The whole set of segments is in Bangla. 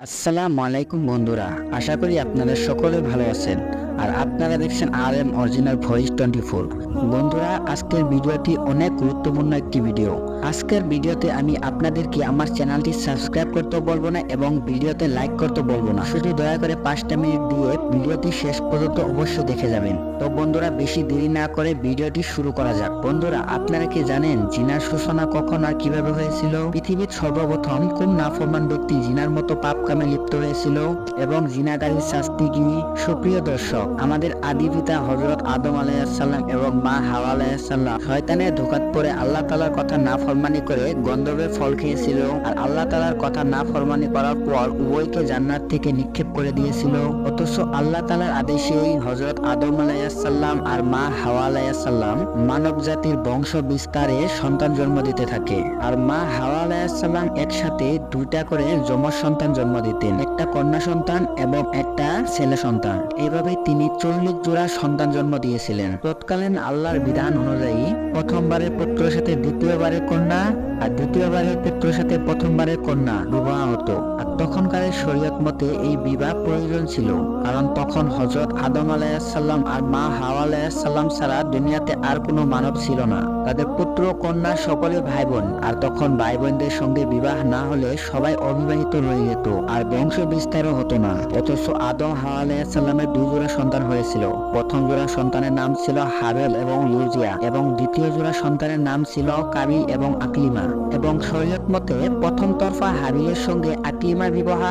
আসসালামু আলাইকুম বন্ধুরা আশা করি আপনারা সকলে ভালো আছেন। আর আপনারা দেখছেন R M original voice twenty four বন্ধুরা, আজকের ভিডিওটি অনেক গুরুত্বপূর্ণ একটি ভিডিও। আজকের ভিডিওতে আমি আপনাদেরকে আমার চ্যানেলটি সাবস্ক্রাইব করতে বলব না এবং ভিডিওতে লাইক করতে বলব না। শুধু দয়া করে পাঁচটা মিনিট দিয়ে ভিডিওটি শেষ পর্যন্ত অবশ্যই দেখে যাবেন। তো বন্ধুরা, বেশি দেরি না করে ভিডিওটি শুরু করা যাক। বন্ধুরা, আপনারা কি জানেন জিনার সূচনা কখন আর কীভাবে হয়েছিল? পৃথিবীর সর্বপ্রথম কোন নাফরমান ব্যক্তি জিনার মতো পাপ কামে লিপ্ত হয়েছিল? এবং জিনাকারীর শাস্তি কি? সুপ্রিয় দর্শক আমাদের আদি পিতা হজরত আদম আলাইসাল্লাম এবং মা হাওয়া আলাইসাল্লাম শয়তানের ধোকাত পরে আল্লাহ তালার কথা না ফরমানি করে গন্ধর্বের ফল খেয়েছিল আর আল্লাহ তালার কথা না ফরমানি করার পর উভয়কে জান্নাত থেকে নিক্ষেপ করে দিয়েছিল। অথচ আল্লাহ তালার আদেশেই হজরত আদম আলাইসাল্লাম আর মা হাওয়া আলাইসাল্লাম মানব জাতির বংশ বিস্তারে সন্তান জন্ম দিতে থাকে। আর মা হাওয়া আলাইসাল্লাম একসাথে দুইটা করে যমজ সন্তান জন্ম দিতেন। একটা কন্যা সন্তান এবং একটা ছেলে সন্তান। এভাবে তিনি চল্লিশ জোড়া সন্তান জন্ম দিয়েছিলেন। তৎকালীন আল্লাহর বিধান অনুযায়ী, প্রথমবারের পুত্রের সাথে দ্বিতীয়বারের কন্যা আর দ্বিতীয়বারের পুত্রের সাথে প্রথমবারের কন্যা বিবাহ হতো। আর তখনকারের শরীয়ত মতে এই বিবাহ প্রয়োজন ছিল। কারণ তখন হজরত আদম আলাইসাল্লাম আর মা হাওয়া আলাইসাল্লাম ছাড়া দুনিয়াতে আর কোনো মানব ছিল না। তাদের পুত্র কন্যা সকলে ভাই বোন আর তখন ভাই বোনদের সঙ্গে বিবাহ না হলে সবাই অবিবাহিত রয়ে যেত। আর বংশ বিস্তারও হতো না। অথচ আদম হাওয়া আলাইসাল্লামের দুই জোড়া সন্তান হয়েছিল। প্রথম জোড়া সন্তানের নাম ছিল হাবেল এবং ইউজিয়া এবং দ্বিতীয় জোড়া সন্তানের নাম ছিল কাবিল এবং আকলিমা। এবং শরীয়ত মতে, প্রথম তরফা হাবিলের সঙ্গে আকলিমার বিবাহ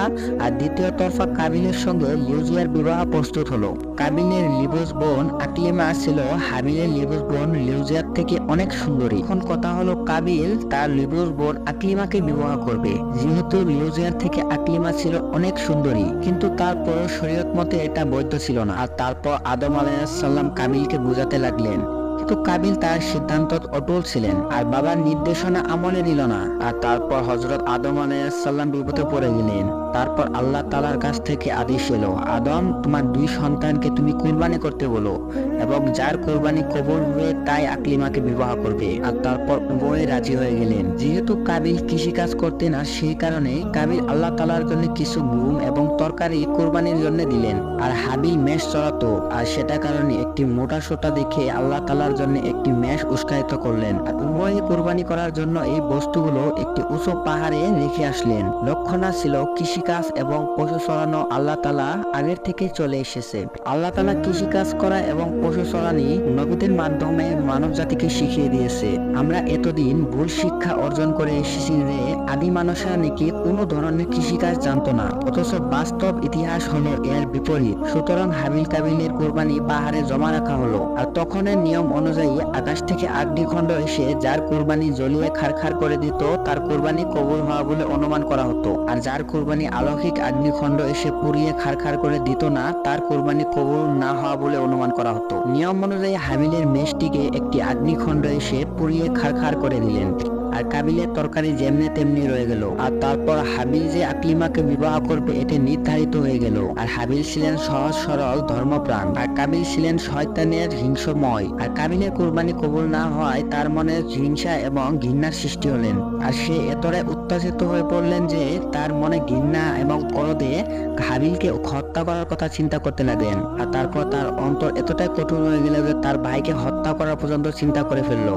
আর দ্বিতীয় তরফা কাবিলের সঙ্গে লিউজিয়ার বিবাহ প্রস্তুত হলো। কাবিলের লিবুস বোন আকলিমা ছিল হাবিলের লিবুস বোন লিউজিয়ার থেকে অনেক সুন্দরী। এখন কথা হলো কাবিল তার লিবুস বোন আকলিমাকে বিবাহ করবে। যেহেতু লিউজিয়ার থেকে আকলিমা ছিল অনেক সুন্দরী, কিন্তু তারপর শরীয়ত মতে এটা বৈধ ছিল না। আর তারপর আদম আলাইসাল্লাম কামিলকে বুঝাতে লাগলেন কিন্তু কাবিল তার সিদ্ধান্ত অটল ছিলেন আর বাবার নির্দেশনা আমলে নিল না। আর তারপর হজরত আদম আলাইসাল্লাম বিপদে পড়ে গেলেন। তারপর আল্লাহ তালার কাছ থেকে আদেশ এলো, আদম, তোমার দুই সন্তানকে তুমি কুরবানি করতে বলো এবং যার কোরবানি কবর হয়ে তাই আকলিমাকে বিবাহ করবে। আর তারপর উভয়ে রাজি হয়ে গেলেন। যেহেতু কাবিল কৃষি কাজ করতেন আর সেই কারণে কাবিল আল্লাহ তালার জন্য কিছু গুম এবং তরকারি কোরবানির জন্য দিলেন। আর হাবিল মেষ চড়াতো, আর সেটা কারণে একটি মোটা সোটা দেখে আল্লাহ তালার জন্য একটি মেষ উৎসাহিত করলেন। আর উভয়ে কোরবানি করার জন্য এই বস্তুগুলো একটি উঁচু পাহাড়ে রেখে আসলেন। লক্ষণা ছিল কৃষিকাজ এবং পশু চড়ানো আল্লাহ তালা আগের থেকে চলে এসেছে। আল্লাহ তালা কৃষিকাজ করা এবং পশু চড়ানি নবীদের মাধ্যমে মানব জাতিকে শিখিয়ে দিয়েছে। আমরা এতদিন ভুল শিক্ষা অর্জন করে এসেছি যে আদি মানুষরা নাকি কোনো ধরনের কৃষিকাজ জানতো না। অথচ বাস্তব ইতিহাস হলো এর বিপরীত। সুতরাং হাবিল কাবিলের কোরবানি পাহাড়ে জমা রাখা হলো। আর তখনের নিয়ম অনুযায়ী আকাশ থেকে আগ্নিখণ্ড এসে যার কোরবানি জ্বলিয়ে খারখার করে দিত, তার কোরবানি কবুল হওয়া বলে অনুমান করা হতো। আর যার কোরবানি অলৌকিক আগ্নিখণ্ড এসে পুড়িয়ে খারখার করে দিত না, তার কোরবানি কবুল না হওয়া বলে অনুমান করা হতো। নিয়ম অনুযায়ী হাবিলের মেষটিকে একটি আগ্নিখণ্ড এসে পুড়িয়ে খারখার করে দিলেন। আর কাবিলের তরকারি যেমনি তেমনি রয়ে গেল। আর তারপর হাবিল যে আকলিমাকে বিবাহ করবে এটা নির্ধারিত হয়ে গেল। আর হাবিল ছিলেন সহজ সরল ধর্মপ্রাণ। আর কাবিল ছিলেন শয়তানের হিংসময়। আর কাবিলের কোরবানি কবুল না হওয়ায় তার মনে হিংসা এবং ঘৃণার সৃষ্টি হলেন। আর সে এতটাই উত্তেজিত হয়ে পড়লেন যে তার মনে ঘৃণা এবং ক্রোধে হাবিলকে হত্যা করার কথা চিন্তা করতে লাগলেন। আর তারপর তার অন্তর এতটাই কঠোর হয়ে গেল যে তার ভাইকে হত্যা করার পর্যন্ত চিন্তা করে ফেলল।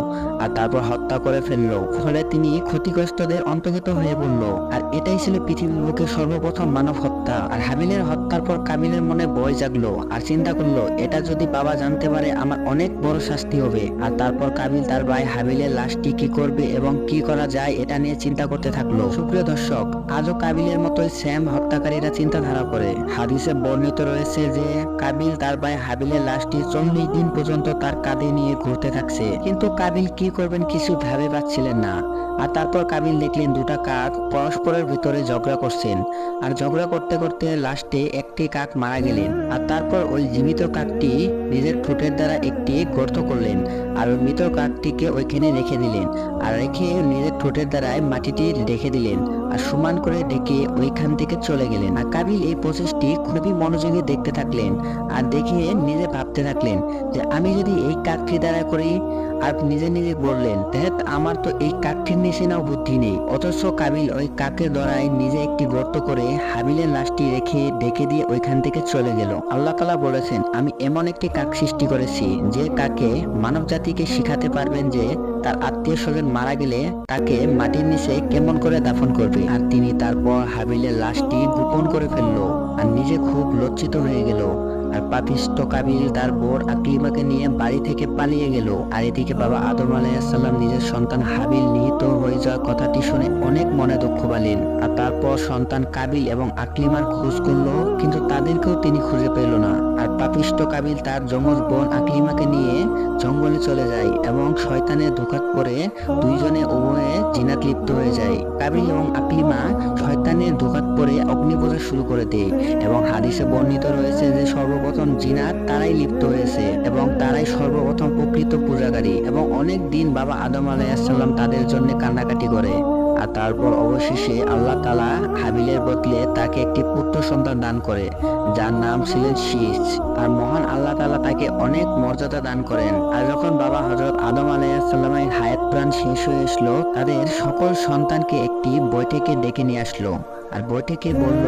আর তারপর হত্যা করে ফেলল। ফলে তিনি ক্ষতিগ্রস্তদের অন্তর্গত হয়ে পড়ল। আর এটাই ছিল পৃথিবীর বুকে সর্বপ্রথম মানব হত্যা। আর হাবিলের হত্যার পর কাবিলের মনে ভয় জাগলো আর চিন্তা করল, এটা যদি বাবা জানতে পারে, আমার অনেক বড় শাস্তি হবে। আর তারপর কাবিল তার ভাই হাবিলের লাশটি কি করবে এবং কি করা যায়, এটা নিয়ে চিন্তা করতে থাকল। সুপ্রিয় দর্শক, আজও কাবিলের মতোই স্যাম হত্যাকারীরা চিন্তাধারা করে। হাদিসে বর্ণিত রয়েছে যে কাবিল তার ভাই হাবিলের লাশটি চল্লিশ দিন পর্যন্ত তার কাঁধে নিয়ে ঘুরতে থাকছে। কিন্তু কাবিল কি করবেন কিছু ভাবে পাচ্ছিলেন না। আর তারপর কাবিল দেখলেন দুটা কাক পরস্পরের ভিতরে ঝগড়া করছেন। আর ঝগড়া করতে করতে লাস্টে একটি কাক মারা গেলেন। আর তারপর ওই জীবিত কাকটি নিজের ঠোঁটের দ্বারা একটি গর্ত করলেন। আর ওই মৃত কাকটিকে ওইখানে রেখে দিলেন। আর রেখে নিজের ঠোঁটের দ্বারায় মাটিটি রেখে দিলেন। আর সমান করে ডেকে ওইখান থেকে চলে গেলেন। আর কাবিল এই প্রসেসটি খুবই মনোযোগে দেখতে থাকলেন। আর দেখে নিজে ভাবতে থাকলেন যে আমি যদি এই কাকটি দ্বারা করি, আর নিজে নিজে বললেন, দেখ, আমার তো এই কাকটির নিচে নাও বুদ্ধি নেই। অথচ কাবিল ওই কাকের দ্বারাই নিজে একটি গর্ত করে হাবিলের লাশটি রেখে ডেকে দিয়ে ওইখান থেকে চলে গেল। আল্লাহ তালা বলেছেন, আমি এমন একটি কাক সৃষ্টি করেছি, যে কাকে মানব জাতিকে শিখাতে পারবেন যে তার আত্মীয় স্বজন মারা গেলে তাকে মাটির নিচে কেমন করে দাফন করবে। আর তিনি তারপর হাবিলের লাশটি গোপন করে ফেলল, আর নিজে খুব লজ্জিত হয়ে গেল। আর পাপিষ্ট কাবিল তার বোর আকলিমাকে নিয়ে বাড়ি থেকে পালিয়ে গেল। আর এদিকে বাবা আদম আলাইসাল্লাম নিজের সন্তান হাবিল নিহিত হয়ে যাওয়ার কথাটি শুনে অনেক মনে দুঃখ পালেন আর তারপর সন্তান কাবিল এবং আকলিমার খোঁজ করল, কিন্তু তাদেরকেও তিনি খুঁজে পেল না। আর পাপিষ্ট কাবিল তার যমজ বোন আকলিমাকে নিয়ে জঙ্গলে চলে যায় এবং শয়তানের ধোকাত পরে দুইজনে উভয়ে জিনাত লিপ্ত হয়ে যায়। কাবিল এবং আকলিমা শয়তানের ধোকাত পরে অগ্নিপূজা শুরু করে দেয় এবং হাদিসে বর্ণিত রয়েছে যে সর্বপ্রথম জিনাত তারাই লিপ্ত হয়েছে এবং তারাই সর্বপ্রথম প্রকৃত পূজাকারী এবং অনেক দিন বাবা আদম আলাইসাল্লাম তাদের জন্য কান্নাকাটি করে। আর তারপর অবশেষে আল্লাহ তালা হাবিলের বদলে তাকে একটি পুত্র সন্তান দান করে, যার নাম ছিলেন শীষ আর মহান আল্লাহ তালা তাকে অনেক মর্যাদা দান করেন। আর যখন বাবা হজরত আদম আলাইসাল্লামের হায়াত প্রাণ শেষ হয়ে আসলো, তাদের সকল সন্তানকে একটি বৈঠকে ডেকে নিয়ে আসলো। আর বৈঠকে বলল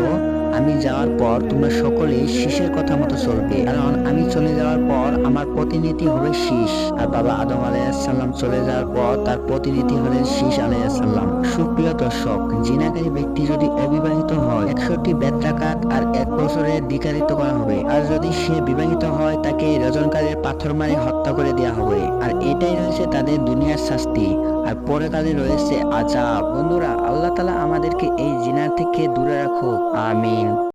আমি যাওয়ার পর তোমরা সকলে শীষের কথা মতো চলবে। কারণ আমি চলে যাওয়ার পর আমার প্রতিনিধি হবে শীষ। আর বাবা আদম আলাইসাল্লাম চলে যাওয়ার পর তার প্রতিনিধি হলেন শীষ আলাইসাল্লাম সুপ্রিয় দর্শক, জিনাকারী ব্যক্তি যদি অবিবাহিত হয়, একষট্টি বেত্রাকাত আর এক বছরের দ্বিকারিত করা হবে। আর যদি সে বিবাহিত হয়, তাকে রজনকারের পাথর মারে হত্যা করে দেওয়া হবে। আর এটাই রয়েছে তাদের দুনিয়ার শাস্তি। আর পরে তাদের রয়েছে আজাব বন্ধুরা, আল্লাহ তালা আমাদেরকে এই জিনার থেকে দূরে রাখুক। you.